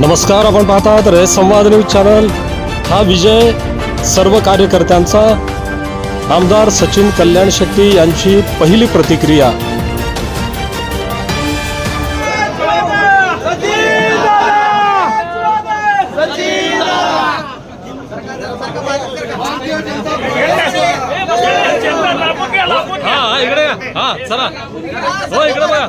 नमस्कार, आपण पाहतात रे संवाद न्यूज़ चॅनल. हा विजय सर्व कार्यकर्त्यांचा. आमदार सचिन कल्याण शेट्टी यांची पहिली प्रतिक्रिया. हा इकडे हा चला. हो इकडे बघा.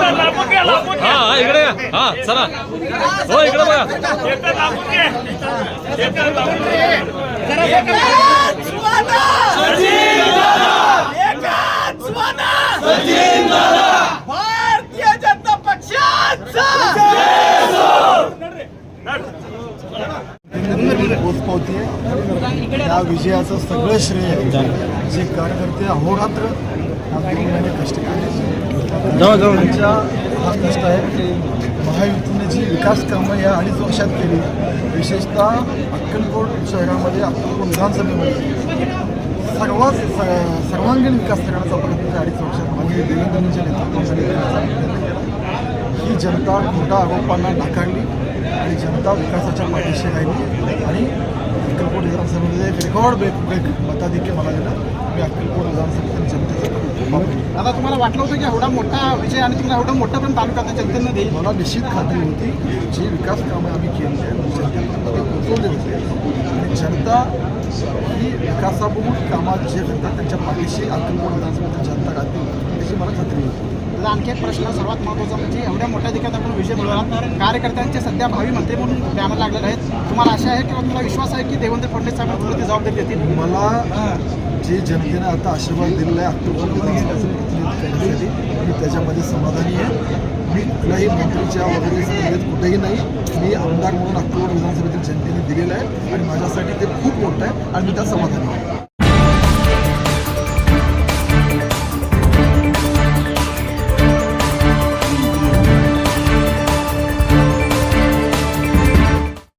हा इकडे हा चला. हो इकडे बघा भारतीय जनता पक्षाचा पोचपावती या विजयाचं सगळं श्रेय जे कार्यकर्ते अहोरात्र कष्ट त्यांच्या हा कष्ट आहे. महायुतीने जी विकास कामं या अडीच वर्षात केली विशेषतः अक्कलकोट शहरामध्ये अक्कलकोट विधानसभेमध्ये सर्वात स- सर्वांगीण विकास करण्याचा प्रयत्न त्या अडीच वर्षात म्हणजे देवेंद्रजींच्या केला. ही जनता खोटा आरोपांना नाकारली आणि जनता विकासाच्या पाठीशी राहिली आणि एक रेकॉर्ड ब्रेक ब्रेक मताधिक्य मला दिलं मी अक्कलकोट विधानसभेतील आता तुम्हाला वाटलं होतं की एवढा मोठा विजय आणि तुम्हाला एवढा मोठा पण तालुका जनतेनं देईल? मला निश्चित खात्री होती जी विकास कामं आम्ही केली आहेत जनतेपर्यंत होते. आणि जनता ही विकासाबहुल कामात जे करतात त्यांच्या पाठीशी अक्कलकोट विधानसभेतील जनता राहतील याची मला खात्री आता आणखी एक प्रश्न सर्वात महत्त्वाचा म्हणजे एवढ्या मोठ्या ठिकाणी आपण विजय मिळवला. कार्यकर्त्यांचे सध्या भावी मंत्री म्हणून बॅनर लागलेले आहेत. तुम्हाला आशा आहे किंवा तुम्हाला विश्वास आहे की देवेंद्र फडणवीस साहेब तुला ती जबाबदारी देतील? मला जे जनतेने आता आशीर्वाद दिलेला आहे करण्यासाठी मी त्याच्यामध्ये समाधानी आहे. मी कुठल्याही मंत्रीच्या वगैरे स्पर्धेत कुठेही नाही. मी आमदार म्हणून अक्टोबर विधानसभेतील जनतेने दिलेलं आहे आणि माझ्यासाठी ते खूप मोठं आहे आणि मी त्या समाधानी आहे.